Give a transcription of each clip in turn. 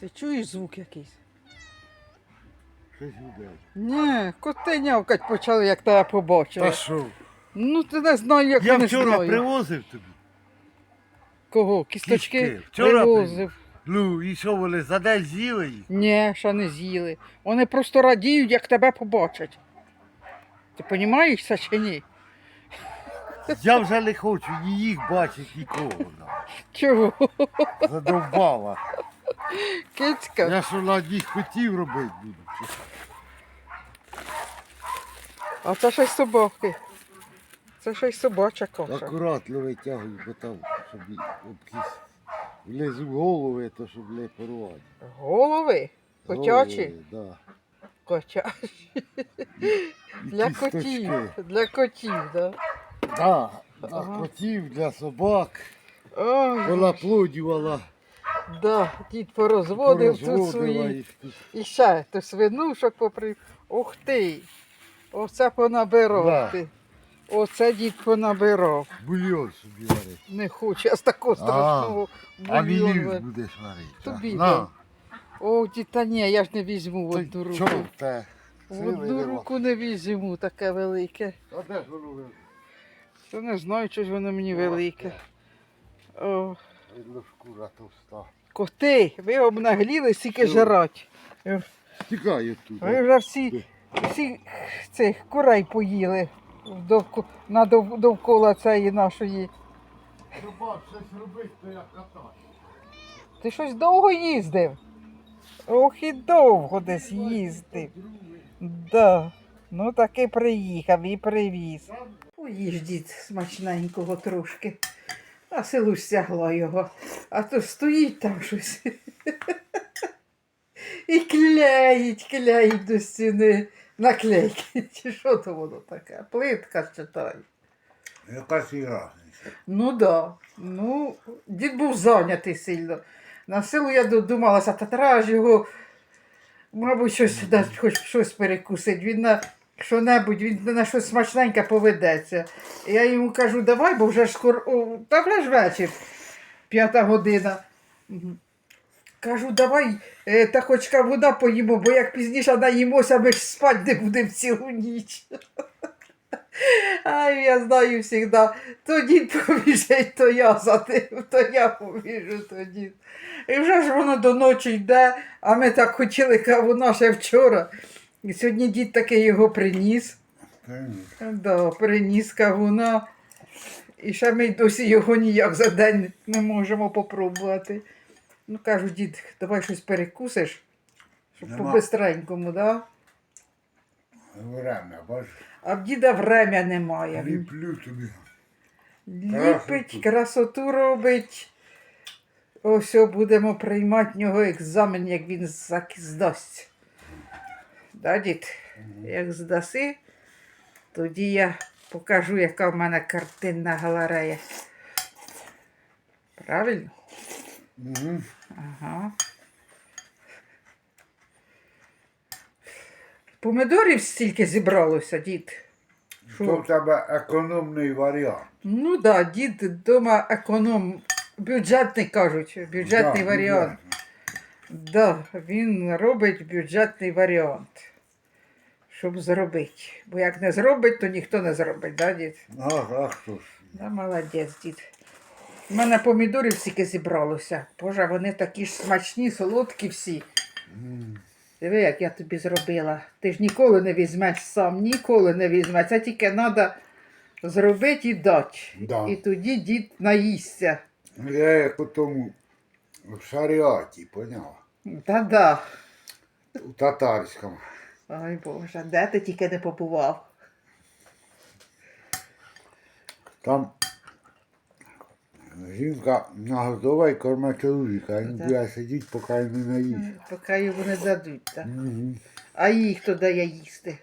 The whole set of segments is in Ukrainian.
Ти чуєш звук якийсь? Щось буде. Ні, коти нявкать почали, як тебе побачили. Та що? Ну, ти не знаю, як Я не вчора знаю. привозив тобі. Кого? Кісточки Кістки. Вчора привозив. Ну, і що вони за день з'їли їх? Ні, ще не з'їли. Вони просто радіють, як тебе побачать. Ти розумієш це чи ні? Я вже не хочу ні їх бачити, нікого. Чого? Задовбала. Кицька? Я що на них хотів робити буду. А це й собаки. Це й собача коша. Акуратно витягую, бо там, щоб і обкіс. Влізу в голови, то щоб не порвати. Голови? Котячі? Голови, Да. Котячі. І Для кісточки. котів. Для котів, так. Да, для Ага. котів, для собак. Ой, Вона плодювала, да, дід порозводив тут свої. І ще то свинушок попри. Ух ти! Оце понабирав Да. ти. Оце дід понабирав. Бульйон собі варить. Не хочу, я з такого страшного А бульйон мені вар- будеш варити. Тобі На. О, дід, та ні, я ж не візьму в одну руку. чого те? В одну руку не візьму таке велике. А де ж воно ви- То не знаю, чи ж воно мені велике. О, шкура товста. Коти, ви обнагліли, скільки Що? жрать. Тікає тут. Ви вже всі, всі цих курей поїли довко, на дов- довкола цієї нашої. Треба щось робити, то я катаю. Ти щось довго їздив? Ох і довго десь їздив. Да. Ну таки приїхав і привіз. Поїж дід смачненького трошки. А силу стягла його. А то стоїть там щось. І клеїть, клеїть до стіни. Наклейки. Чи що то воно таке? Плитка читай. Якась і разниця. Ну да. Ну, дід був зайнятий сильно. На силу я додумалася, та треба ж його, мабуть, щось хоч щось перекусить. Він на що-небудь, він на щось смачненьке поведеться. Я йому кажу, давай, бо вже ж скоро, та вже ж вечір, п'ята година. Кажу, давай, е, та хоч вода поїмо, бо як пізніше наїмося, ми ж спати не будемо цілу ніч. Ай, я знаю завжди, то дід побіжить, то я за тим, то я побіжу, то дід. І вже ж воно до ночі йде, а ми так хотіли кавуна ще вчора. І сьогодні дід таки його приніс. Да, приніс кавуна. І ще ми досі його ніяк за день не можемо попробувати. Ну кажу, дід, давай щось перекусиш, щоб Нема. по-бистренькому, да? Время, бачиш, А в діда врем'я немає. Ліплю тобі. Ліпить, Красоту. красоту робить. Ось будемо приймати в нього екзамен, як він зак- здасть. Да, дід? Як здаси, тоді я покажу, яка в мене картинна галерея. Правильно? Угу. Ага. Помидорів стільки зібралося, дід. Що? В тебе економний варіант. Ну так, да, дід вдома економ, бюджетний кажуть, бюджетний Да, варіант. Да, він робить бюджетний варіант, щоб зробити. Бо як не зробить, то ніхто не зробить, да, дід? А, а що ж? Да, молодець, дід. У мене помідорів стільки зібралося. Боже, вони такі ж смачні, солодкі всі. Диви, як я тобі зробила. Ти ж ніколи не візьмеш сам, ніколи не візьмеш. Це тільки треба зробити і дати. Да. І тоді дід наїсться. Я як у тому в шаріаті, поняла? Та-да. У татарському. Ой Боже, де ти тільки не побував? Там жінка наготова і корме чоловіка, він буде сидіти, поки не наїсть. Поки його не дадуть. Так. Мгм. А їй хто дає їсти?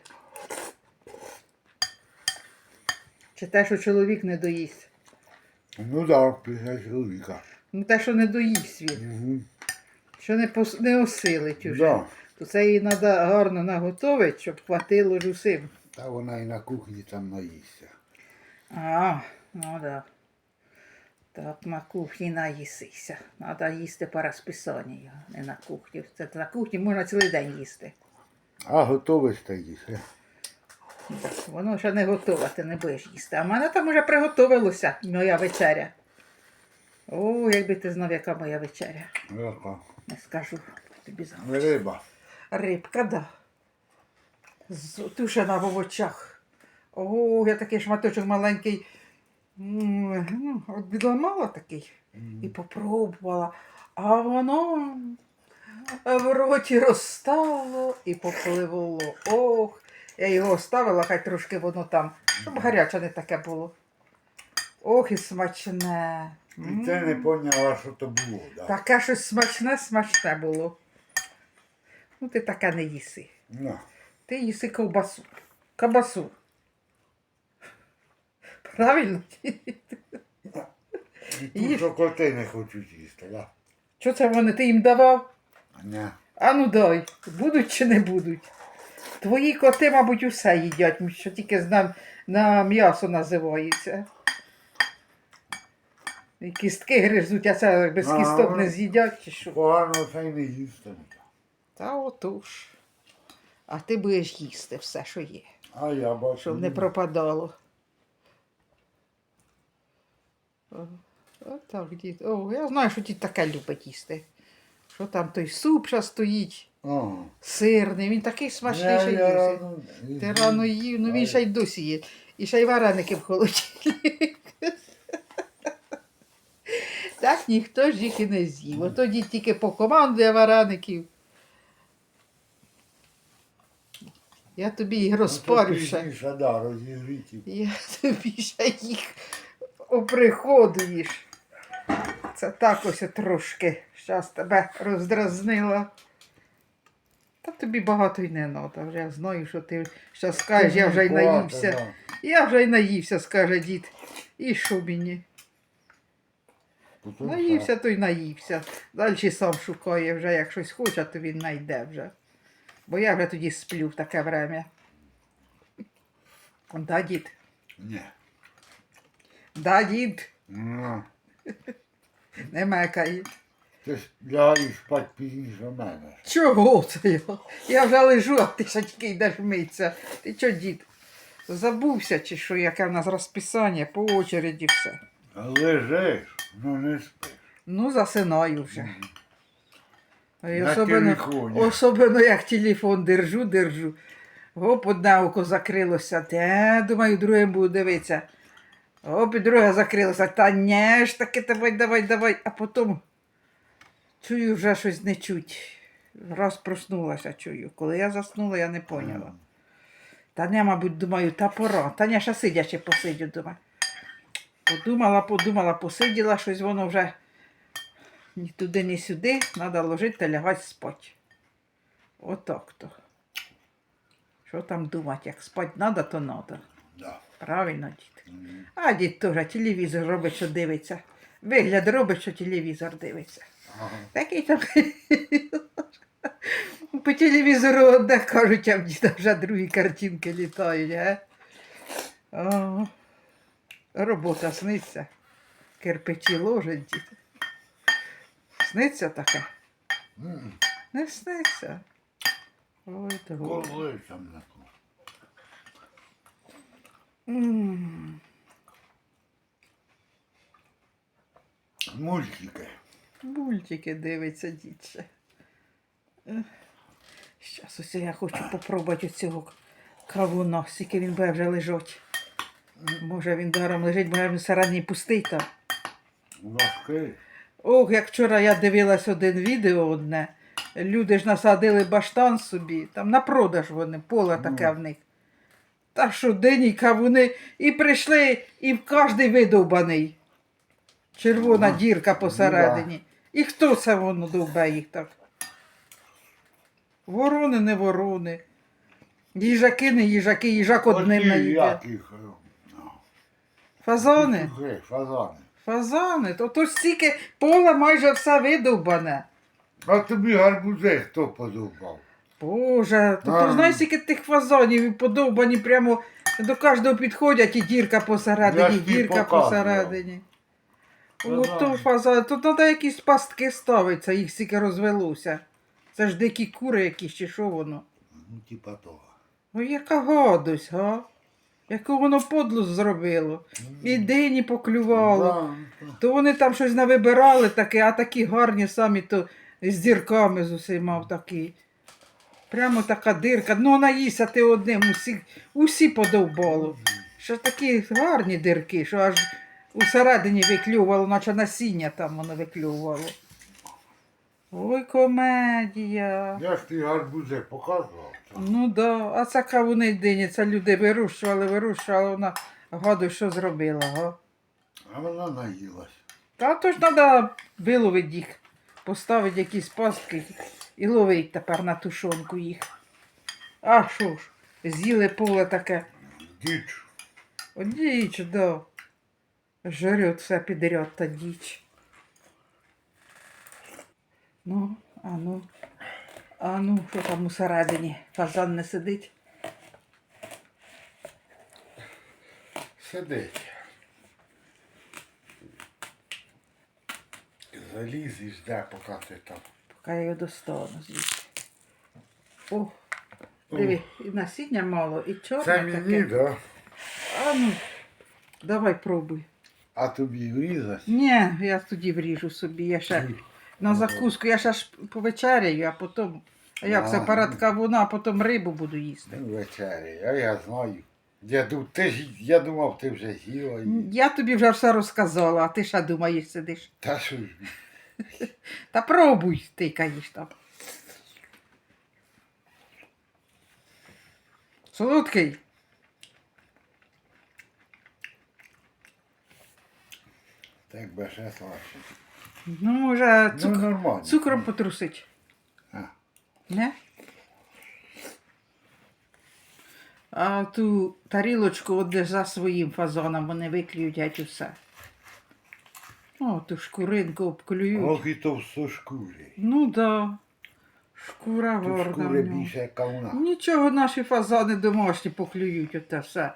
Чи те, що чоловік не доїсть? Ну так, да, після чоловіка. Ну те, що не доїсть він, Угу. що не, пос... не осилить уже. Да. То це їй треба гарно наготовити, щоб хватило ж усім. Та вона і на кухні там наїсться. А, ну. Да. Так, на кухні наїсися. Треба їсти по розписанню, не на кухні. Це на кухні можна цілий день їсти. А готовий стоїш. е? Воно ще не готове, ти не будеш їсти. А в мене там уже приготовилося моя вечеря. О, якби ти знав, яка моя вечеря. Яка? Не скажу тобі завтра. Риба. Рибка, да. Тушена в овочах. О, я такий шматочок маленький. Ну, от відламала такий і попробувала. А воно в роті розстало і попливло. Ох, я його оставила, хай трошки воно там, щоб гаряче не таке було. Ох, і смачне. І ти не поняла, що то було. Да? Таке щось смачне, смачне було. Ну, ти таке не їси. На. Ти їси ковбасу. Кабасу. Правильно? І Їж. ту, що коти не хочуть їсти, да? Що це вони? Ти їм давав? Ні. А ну дай, будуть чи не будуть. Твої коти, мабуть, усе їдять, що тільки знам на м'ясо називається. Кістки гризуть, а це без кісток не з'їдять чи що. Погано це й не їсти. Та отож. А ти будеш їсти все, що є. А я бачу. щоб не пропадало. О, Отак, дід. О, я знаю, що дід таке любить їсти. Що там той суп ще стоїть, Ага. сирний, він такий смачний, що їсти. Ти рано їв, ну він ще й досі є. І ще й вареники в холодильник. Так ніхто ж їх і не з'їв. Ото дід тільки покомандує вареників. Я тобі їх розпарю ще. Пізніше, да, розігріті. Я тобі ще їх оприходуєш. Це так ось трошки. Щас тебе роздразнила. Та тобі багато й не треба. Вже я знаю, що ти зараз скажеш, я вже й наївся. Я вже й наївся, скаже дід. І що мені? Наївся, то й наївся. Далі сам шукає вже, як щось хоче, то він знайде вже. Бо я вже тоді сплю в таке время. Да, дід? Ні. Да, дід, не мекає. Ти ж лягаєш спать пізніше мене. Чого це я? Я вже лежу, а ти ще тільки йдеш митися. Ти чо, дід? Забувся чи що, яке в нас розписання по очереді все. Лежиш, ну не спиш. Ну, засинаю вже. І На особливо, телефоні. особливо як телефон держу, держу. Оп, одне око закрилося. Те, думаю, другим буду дивитися. Оп, і друге закрилося. Та ні ж таки, давай, давай, давай. А потім чую, вже щось не чуть. Раз проснулася, чую. Коли я заснула, я не поняла. Та не, мабуть, думаю, та пора. Та ні, ще сидячи посидю, думаю. Подумала, подумала, посиділа, щось воно вже ні туди, ні сюди, треба ложити та лягати спати. Отак то. Що там думати, як спати треба, то треба. Да. Правильно, дід. Мгм. А дід теж телевізор робить, що дивиться. Вигляд робить, що телевізор дивиться. Ага. Такий там. По телевізору одне кажуть, а в діда вже другі картинки літають, ге? Робота сниться. Кирпичі ложить дід. Сниться таке? М, Не сниться. Ой. Коли там Мультики. Мультики дивиться ще. Щас ось я хочу попробувати цього кавуна, скільки він буде вже лежать. Може він даром лежить, може він всередині пустий там. Важкий. Ох, як вчора я дивилась один відео одне. Люди ж насадили баштан собі, там на продаж вони, поле таке в них. Та що дині кавуни, і прийшли, і в кожний видовбаний. Червона Ага. дірка посередині. І хто це воно довбе їх так? Ворони, не ворони. Їжаки, не їжаки, їжак одним Оті, наїде. Ну, Фазани. петухи, Фазани. Фазани. То, то стільки поле майже все видовбане. А тобі гарбузи хто подобав? Боже, то, то знаєш, скільки тих фазанів і подовбані прямо до кожного підходять і дірка Я посередині, ж тобі дірка показував. посередині. Ото фазан. Тут треба якісь пастки ставитися, їх стільки розвелося. Це ж дикі кури якісь, чи що воно? Ну, типа того. Ой, яка гадость, га? Яку воно подлу зробило. І дині поклювало. То вони там щось навибирали таке, а такі гарні самі то з дірками з усіма такі. Прямо така дирка. Ну, наїся ти одним, усі, усі подовбало. Що такі гарні дирки, що аж усередині виклювало, наче насіння там воно виклювало. Ой, комедія. Я ж ти гарбузи показував. Ну да, а це кавуни це люди вирощували, вирощували, вона гаду, що зробила, га? А вона наїлась. Та то ж треба виловити їх, поставити якісь пастки і ловити тепер на тушонку їх. А що ж, з'їли поле таке. Діч. О, діч, да. Жрет все підряд та діч. Ну, а ну, а ну, що там усередині? Фазан не сидить. Сидить. Заліз і жде, поки ти там. Поки я його достану звідси. О, диви, і насіння мало, і чорне Це таке. мені, да? А ну, давай пробуй. А тобі врізати? Ні, я тоді вріжу собі, я ще на закуску, я ще ж повечеряю, а потім. А як це парад кавуна, а потім рибу буду їсти. Ну, вечері, а я знаю. Я, ду- ти ж, я думав, ти вже з'їла. її. Я тобі вже все розказала, а ти ще думаєш, сидиш. Та що ж, Та пробуй, ти каїш там. Солодкий. Ще слабше. Ну, може, Ну, цук... нормально. цукром потрусить. А. Не? А ту тарілочку от за своїм фазоном вони виклюють усе. О, ту шкуринку обклюють. Ох і товсто шкурі. Ну да. Шкура Тут гарна. шкури в більше, як кавуна. Нічого наші фазани домашні поклюють оте все.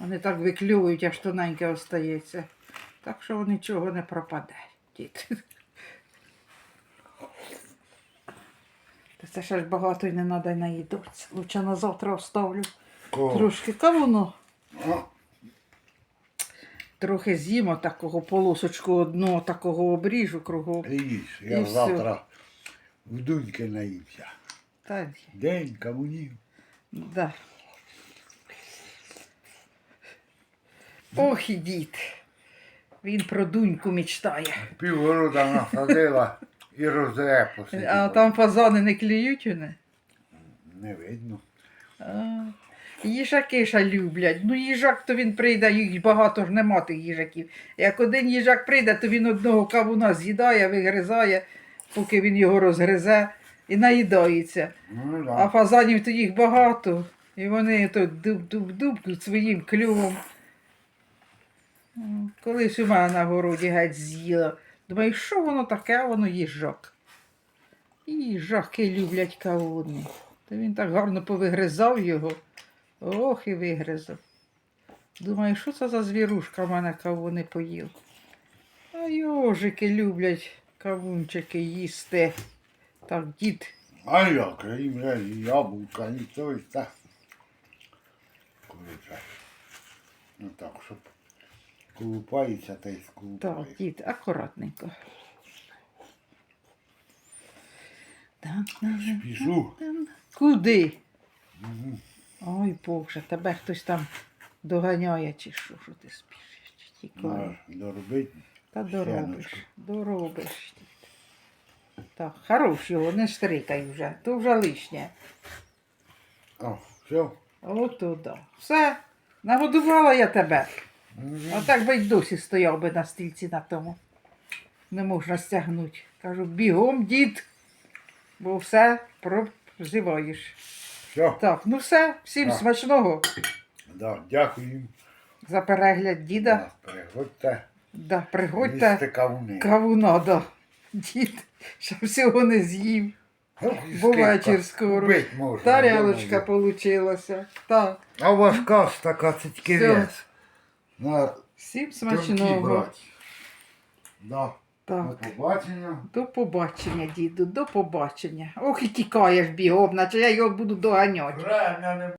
Вони так виклюють, аж тоненьке остається. Так що нічого не пропаде. Дід. Та це ще ж багато й не треба й наїдатися. Лучше на завтра оставлю. Кого? Трошки кавуну. А, Трохи з'їмо такого полосочку одного такого обріжу кругом. їж, я І завтра в дуньки наївся. Та, День кавунів. да. Ох і дід. Він про дуньку мечтає. Півгорода насадила і розре посиділа. А там фазани не клюють вони? Не видно. А, Їжаки ще люблять. Ну, їжак, то він прийде, їх багато ж нема тих їжаків. Як один їжак прийде, то він одного кавуна з'їдає, вигризає, поки він його розгризе і наїдається. Ну, А фазанів то їх багато. І вони то дуб-дуб-дуб своїм клювом. Колись у мене на городі геть з'їла. Думаю, що воно таке, а воно їжак. І їжаки люблять кавуни. То він так гарно повигризав його. Ох, і вигризав. Думаю, що це за звірушка в мене кавуни поїв. А йожики люблять кавунчики їсти. Так, дід А як, їм же яблука, і то, і. Короче. Ну так, щоб колупається, та й Так, сколупається. дід, акуратненько. Так, Пішу. Куди? Мгм. Ой, Боже, тебе хтось там доганяє чи що, що ти спішиш, чи тікаєш. Надо доробити. Та доробиш, доробиш. дід. Так, хорош його, не штрикай вже, то вже лишнє. О, все. Ото да. Все, нагодувала я тебе. А так би й досі стояв би на стільці на тому. Не можна стягнути. Кажу, бігом, дід, бо все прозиваєш. Все. Так, ну все, всім Так. смачного Да, дякую за перегляд діда. Да, Приходьте. Да, приходьте Їсти кавуни. кавуна, да. Дід, що всього не з'їв. Бо вечір скоро. Бить можна. Тарілочка я получилася. Так, А у вас каш така, вес. На всім тонкі смачного. брати. Да. Так. До побачення. До побачення, діду, до побачення. Ох, і тікаєш бігом, наче я його буду доганяти. Время не